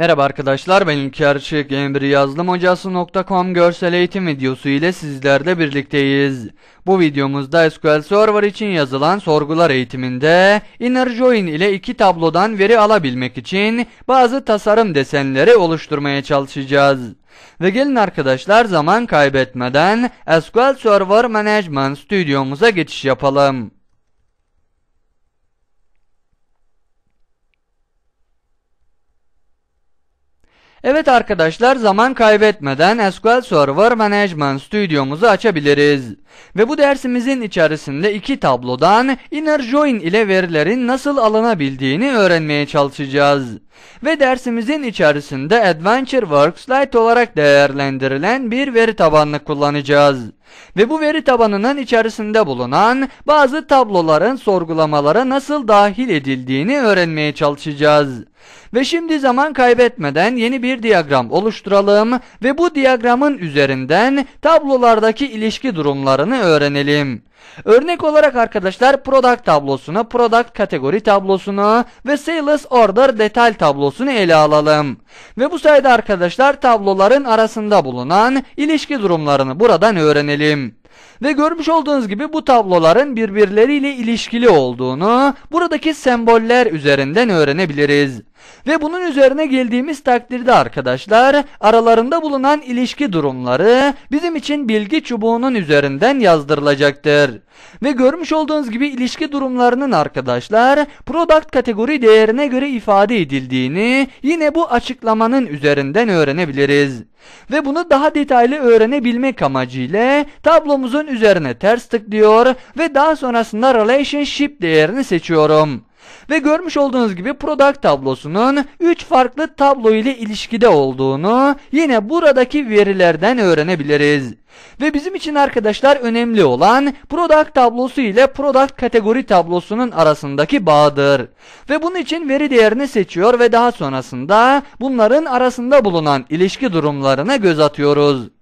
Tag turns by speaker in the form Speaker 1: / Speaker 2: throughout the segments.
Speaker 1: Merhaba arkadaşlar ben İlker Çık Emri görsel eğitim videosu ile sizlerle birlikteyiz. Bu videomuzda SQL Server için yazılan sorgular eğitiminde inner join ile iki tablodan veri alabilmek için bazı tasarım desenleri oluşturmaya çalışacağız. Ve gelin arkadaşlar zaman kaybetmeden SQL Server Management Studio'muza geçiş yapalım. Evet arkadaşlar zaman kaybetmeden SQL Server Management Studio'muzu açabiliriz. Ve bu dersimizin içerisinde iki tablodan inner join ile verilerin nasıl alınabildiğini öğrenmeye çalışacağız. Ve dersimizin içerisinde Adventure Works Lite olarak değerlendirilen bir veri tabanını kullanacağız. Ve bu veri tabanının içerisinde bulunan bazı tabloların sorgulamalara nasıl dahil edildiğini öğrenmeye çalışacağız. Ve şimdi zaman kaybetmeden yeni bir diyagram oluşturalım ve bu diyagramın üzerinden tablolardaki ilişki durumlarını öğrenelim. Örnek olarak arkadaşlar product tablosunu, product kategori tablosunu ve sales order detay tablosunu ele alalım. Ve bu sayede arkadaşlar tabloların arasında bulunan ilişki durumlarını buradan öğrenelim. Ve görmüş olduğunuz gibi bu tabloların birbirleriyle ilişkili olduğunu buradaki semboller üzerinden öğrenebiliriz. Ve bunun üzerine geldiğimiz takdirde arkadaşlar aralarında bulunan ilişki durumları bizim için bilgi çubuğunun üzerinden yazdırılacaktır. Ve görmüş olduğunuz gibi ilişki durumlarının arkadaşlar product kategori değerine göre ifade edildiğini yine bu açıklamanın üzerinden öğrenebiliriz. Ve bunu daha detaylı öğrenebilmek amacıyla tablomuzun üzerine ters tıklıyor ve daha sonrasında relationship değerini seçiyorum. Ve görmüş olduğunuz gibi product tablosunun 3 farklı tablo ile ilişkide olduğunu yine buradaki verilerden öğrenebiliriz. Ve bizim için arkadaşlar önemli olan product tablosu ile product kategori tablosunun arasındaki bağdır. Ve bunun için veri değerini seçiyor ve daha sonrasında bunların arasında bulunan ilişki durumlarına göz atıyoruz.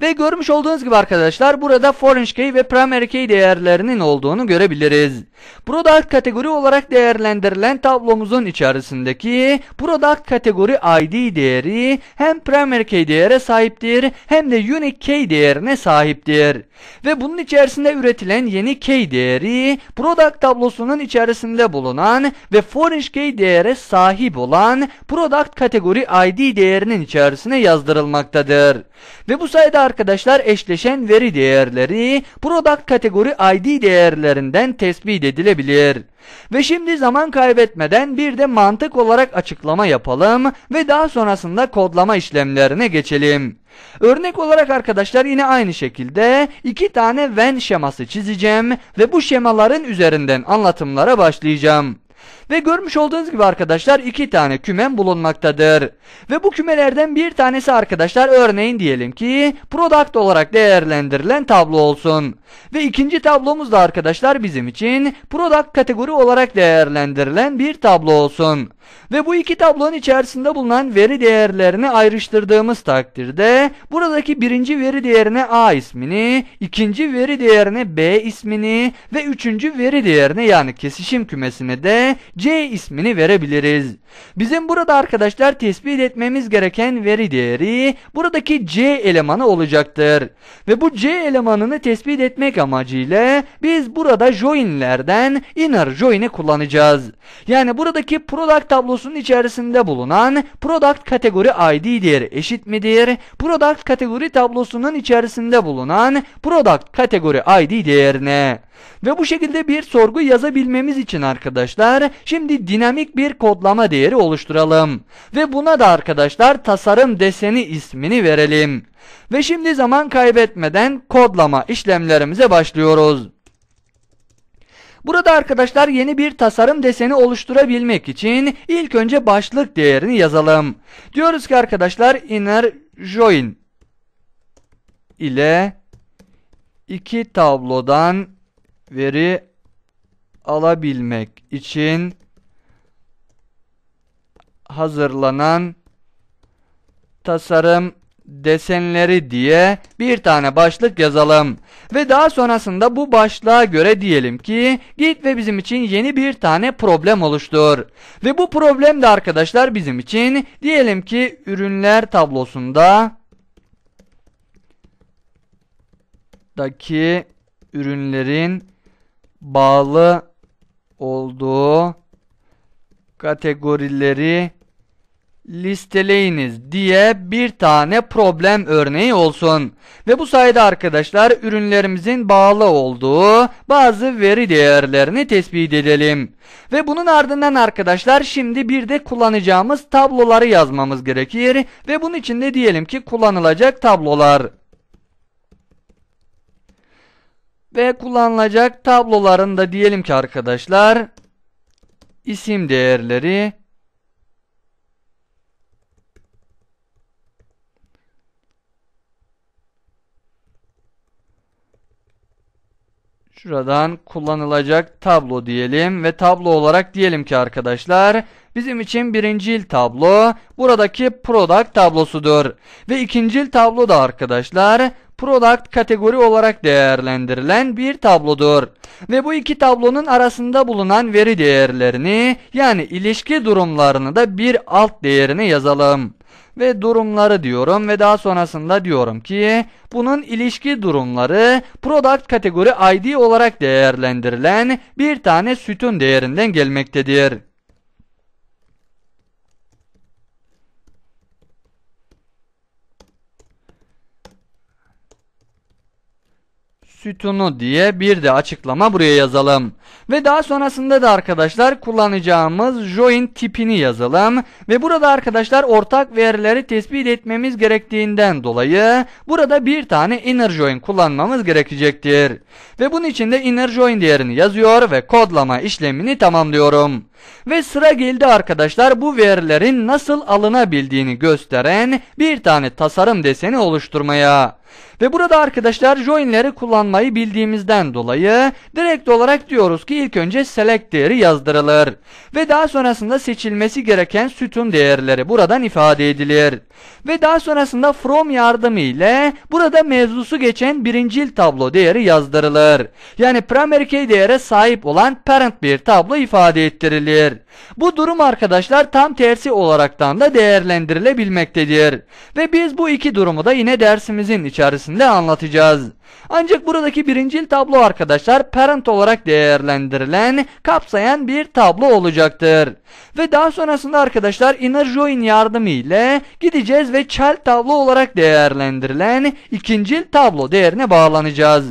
Speaker 1: Ve görmüş olduğunuz gibi arkadaşlar burada foreign key ve primary key değerlerinin olduğunu görebiliriz. Product kategori olarak değerlendirilen tablomuzun içerisindeki product kategori ID değeri hem primary key değere sahiptir hem de unique key değerine sahiptir. Ve bunun içerisinde üretilen yeni key değeri product tablosunun içerisinde bulunan ve foreign key değere sahip olan product kategori ID değerinin içerisine yazdırılmaktadır. Ve bu sayede arkadaşlar eşleşen veri değerleri product kategori ID değerlerinden tespit edilebilir. Ve şimdi zaman kaybetmeden bir de mantık olarak açıklama yapalım ve daha sonrasında kodlama işlemlerine geçelim. Örnek olarak arkadaşlar yine aynı şekilde iki tane when şeması çizeceğim ve bu şemaların üzerinden anlatımlara başlayacağım. Ve görmüş olduğunuz gibi arkadaşlar iki tane kümem bulunmaktadır. Ve bu kümelerden bir tanesi arkadaşlar örneğin diyelim ki product olarak değerlendirilen tablo olsun. Ve ikinci tablomuz da arkadaşlar bizim için product kategori olarak değerlendirilen bir tablo olsun. Ve bu iki tablonun içerisinde bulunan veri değerlerini ayrıştırdığımız takdirde buradaki birinci veri değerine A ismini, ikinci veri değerine B ismini ve üçüncü veri değerine yani kesişim kümesine de C ismini verebiliriz. Bizim burada arkadaşlar tespit etmemiz gereken veri değeri buradaki C elemanı olacaktır. Ve bu C elemanını tespit etmek amacıyla biz burada joinlerden inner join'i kullanacağız. Yani buradaki product tablosunun içerisinde bulunan product kategori ID değeri eşit midir? Product kategori tablosunun içerisinde bulunan product kategori ID değerine. Ve bu şekilde bir sorgu yazabilmemiz için arkadaşlar şimdi dinamik bir kodlama değeri oluşturalım. Ve buna da arkadaşlar tasarım deseni ismini verelim. Ve şimdi zaman kaybetmeden kodlama işlemlerimize başlıyoruz. Burada arkadaşlar yeni bir tasarım deseni oluşturabilmek için ilk önce başlık değerini yazalım. Diyoruz ki arkadaşlar inner join ile iki tablodan veri alabilmek için hazırlanan tasarım desenleri diye bir tane başlık yazalım. Ve daha sonrasında bu başlığa göre diyelim ki git ve bizim için yeni bir tane problem oluştur. Ve bu problem de arkadaşlar bizim için diyelim ki ürünler tablosunda daki ürünlerin bağlı olduğu kategorileri listeleyiniz diye bir tane problem örneği olsun. Ve bu sayede arkadaşlar ürünlerimizin bağlı olduğu bazı veri değerlerini tespit edelim. Ve bunun ardından arkadaşlar şimdi bir de kullanacağımız tabloları yazmamız gerekir. Ve bunun için de diyelim ki kullanılacak tablolar. Ve kullanılacak tabloların da diyelim ki arkadaşlar isim değerleri Şuradan kullanılacak tablo diyelim ve tablo olarak diyelim ki arkadaşlar bizim için birincil tablo buradaki product tablosudur. Ve ikincil tablo da arkadaşlar product kategori olarak değerlendirilen bir tablodur. Ve bu iki tablonun arasında bulunan veri değerlerini yani ilişki durumlarını da bir alt değerine yazalım ve durumları diyorum ve daha sonrasında diyorum ki bunun ilişki durumları product kategori ID olarak değerlendirilen bir tane sütun değerinden gelmektedir. Sütunu diye bir de açıklama buraya yazalım. Ve daha sonrasında da arkadaşlar kullanacağımız join tipini yazalım. Ve burada arkadaşlar ortak verileri tespit etmemiz gerektiğinden dolayı burada bir tane inner join kullanmamız gerekecektir. Ve bunun için de inner join değerini yazıyor ve kodlama işlemini tamamlıyorum. Ve sıra geldi arkadaşlar bu verilerin nasıl alınabildiğini gösteren bir tane tasarım deseni oluşturmaya. Ve burada arkadaşlar join'leri kullanmayı bildiğimizden dolayı direkt olarak diyoruz ki ilk önce select değeri yazdırılır. Ve daha sonrasında seçilmesi gereken sütun değerleri buradan ifade edilir. Ve daha sonrasında from yardımı ile burada mevzusu geçen birincil tablo değeri yazdırılır. Yani primary key değere sahip olan parent bir tablo ifade ettirilir. Bu durum arkadaşlar tam tersi olaraktan da değerlendirilebilmektedir. Ve biz bu iki durumu da yine dersimizin içerisinde anlatacağız. Ancak buradaki birincil tablo arkadaşlar parent olarak değerlendirilen, kapsayan bir tablo olacaktır. Ve daha sonrasında arkadaşlar inner join yardımı ile gideceğiz ve child tablo olarak değerlendirilen ikincil tablo değerine bağlanacağız.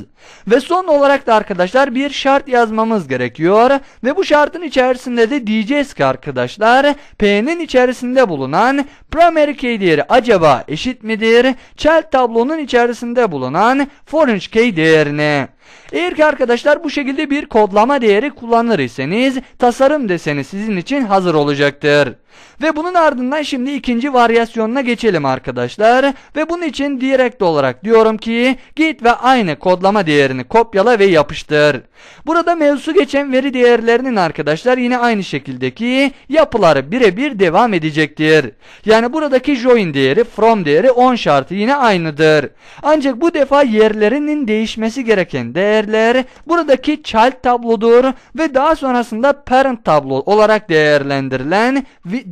Speaker 1: Ve son olarak da arkadaşlar bir şart yazmamız gerekiyor. Ve bu şartın içerisinde de diyeceğiz ki arkadaşlar P'nin içerisinde bulunan primary key değeri acaba eşit midir? Child tablonun içerisinde bulunan foreign key değerine. Eğer ki arkadaşlar bu şekilde bir kodlama değeri kullanır iseniz tasarım deseni sizin için hazır olacaktır. Ve bunun ardından şimdi ikinci varyasyonuna geçelim arkadaşlar. Ve bunun için direkt olarak diyorum ki git ve aynı kodlama değerini kopyala ve yapıştır. Burada mevzu geçen veri değerlerinin arkadaşlar yine aynı şekildeki yapıları birebir devam edecektir. Yani buradaki join değeri from değeri on şartı yine aynıdır. Ancak bu defa yerlerinin değişmesi gereken değerler buradaki child tablodur ve daha sonrasında parent tablo olarak değerlendirilen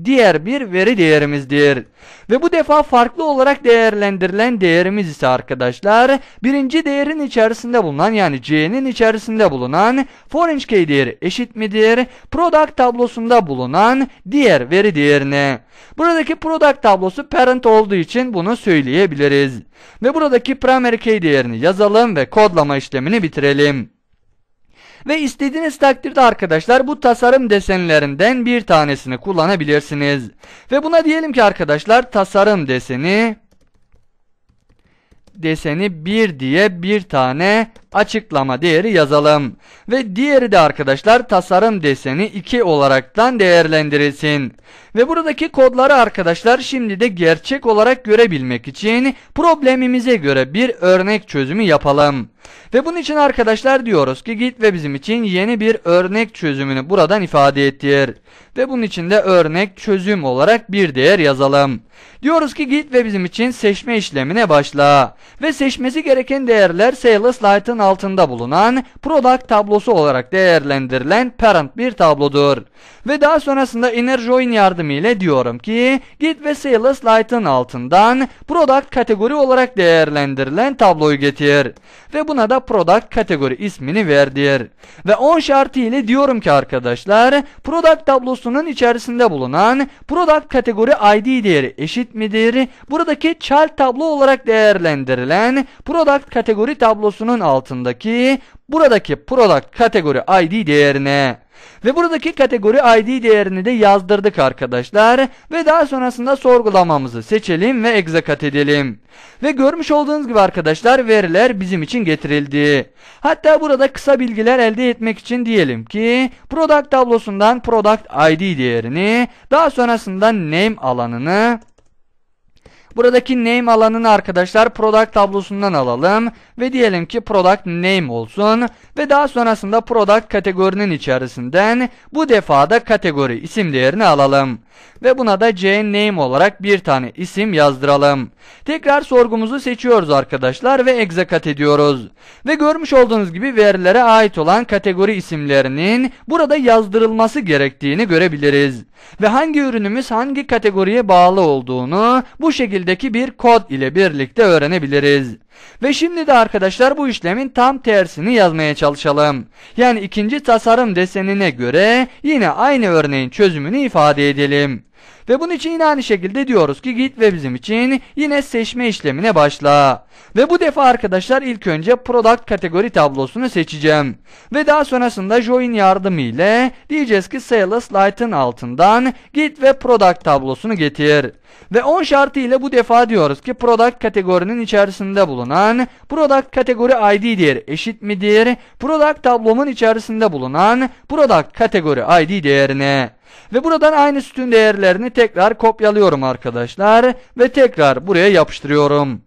Speaker 1: diğer bir veri değerimizdir. Ve bu defa farklı olarak değerlendirilen değerimiz ise arkadaşlar birinci değerin içerisinde bulunan yani C'nin içerisinde bulunan foreign key değeri eşit midir? Product tablosunda bulunan diğer veri değerine. Buradaki product tablosu parent olduğu için bunu söyleyebiliriz. Ve buradaki primary key değerini yazalım ve kodlama işlemini bitirelim. Ve istediğiniz takdirde arkadaşlar bu tasarım desenlerinden bir tanesini kullanabilirsiniz. Ve buna diyelim ki arkadaşlar tasarım deseni deseni 1 diye bir tane açıklama değeri yazalım. Ve diğeri de arkadaşlar tasarım deseni 2 olaraktan değerlendirilsin. Ve buradaki kodları arkadaşlar şimdi de gerçek olarak görebilmek için problemimize göre bir örnek çözümü yapalım. Ve bunun için arkadaşlar diyoruz ki git ve bizim için yeni bir örnek çözümünü buradan ifade ettir. Ve bunun için de örnek çözüm olarak bir değer yazalım. Diyoruz ki git ve bizim için seçme işlemine başla. Ve seçmesi gereken değerler Sales Light'ın altında bulunan product tablosu olarak değerlendirilen parent bir tablodur. Ve daha sonrasında inner join yardımıyla diyorum ki git ve Sales Light'ın altından product kategori olarak değerlendirilen tabloyu getir. Ve buna da product kategori ismini verdir. Ve on şartı ile diyorum ki arkadaşlar product tablosunun içerisinde bulunan product kategori ID değeri eşit midir? Buradaki child tablo olarak değerlendirilen product kategori tablosunun altındaki buradaki product kategori ID değerine ve buradaki kategori ID değerini de yazdırdık arkadaşlar. Ve daha sonrasında sorgulamamızı seçelim ve execute edelim. Ve görmüş olduğunuz gibi arkadaşlar veriler bizim için getirildi. Hatta burada kısa bilgiler elde etmek için diyelim ki product tablosundan product ID değerini daha sonrasında name alanını Buradaki name alanını arkadaşlar product tablosundan alalım ve diyelim ki product name olsun ve daha sonrasında product kategorinin içerisinden bu defada kategori isim değerini alalım ve buna da c name olarak bir tane isim yazdıralım. Tekrar sorgumuzu seçiyoruz arkadaşlar ve execute ediyoruz. Ve görmüş olduğunuz gibi verilere ait olan kategori isimlerinin burada yazdırılması gerektiğini görebiliriz. Ve hangi ürünümüz hangi kategoriye bağlı olduğunu bu şekildeki bir kod ile birlikte öğrenebiliriz. Ve şimdi de arkadaşlar bu işlemin tam tersini yazmaya çalışalım. Yani ikinci tasarım desenine göre yine aynı örneğin çözümünü ifade edelim. Ve bunun için yine aynı şekilde diyoruz ki git ve bizim için yine seçme işlemine başla. Ve bu defa arkadaşlar ilk önce product kategori tablosunu seçeceğim. Ve daha sonrasında join yardımı ile diyeceğiz ki sales light'ın altından git ve product tablosunu getir. Ve 10 şartı ile bu defa diyoruz ki product kategorinin içerisinde bulunan product kategori ID değeri eşit midir? Product tablomun içerisinde bulunan product kategori ID değerine. Ve buradan aynı sütun değerlerini tekrar kopyalıyorum arkadaşlar ve tekrar buraya yapıştırıyorum.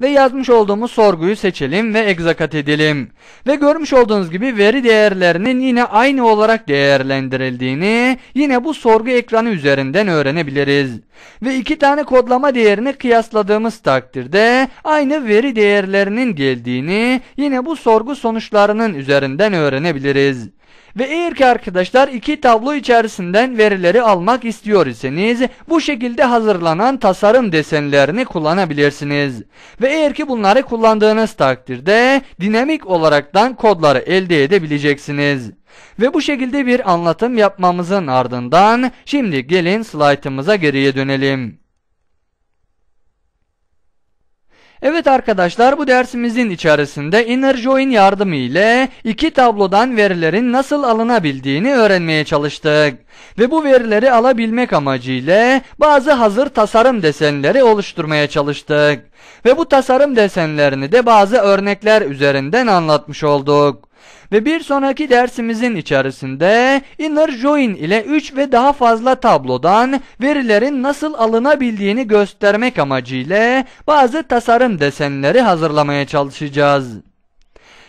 Speaker 1: Ve yazmış olduğumuz sorguyu seçelim ve execute edelim. Ve görmüş olduğunuz gibi veri değerlerinin yine aynı olarak değerlendirildiğini yine bu sorgu ekranı üzerinden öğrenebiliriz. Ve iki tane kodlama değerini kıyasladığımız takdirde aynı veri değerlerinin geldiğini yine bu sorgu sonuçlarının üzerinden öğrenebiliriz. Ve eğer ki arkadaşlar iki tablo içerisinden verileri almak istiyor iseniz bu şekilde hazırlanan tasarım desenlerini kullanabilirsiniz. Ve eğer ki bunları kullandığınız takdirde dinamik olaraktan kodları elde edebileceksiniz. Ve bu şekilde bir anlatım yapmamızın ardından şimdi gelin slaytımıza geriye dönelim. Evet arkadaşlar bu dersimizin içerisinde inner join yardımı ile iki tablodan verilerin nasıl alınabildiğini öğrenmeye çalıştık. Ve bu verileri alabilmek amacıyla bazı hazır tasarım desenleri oluşturmaya çalıştık. Ve bu tasarım desenlerini de bazı örnekler üzerinden anlatmış olduk. Ve bir sonraki dersimizin içerisinde inner join ile 3 ve daha fazla tablodan verilerin nasıl alınabildiğini göstermek amacıyla bazı tasarım desenleri hazırlamaya çalışacağız.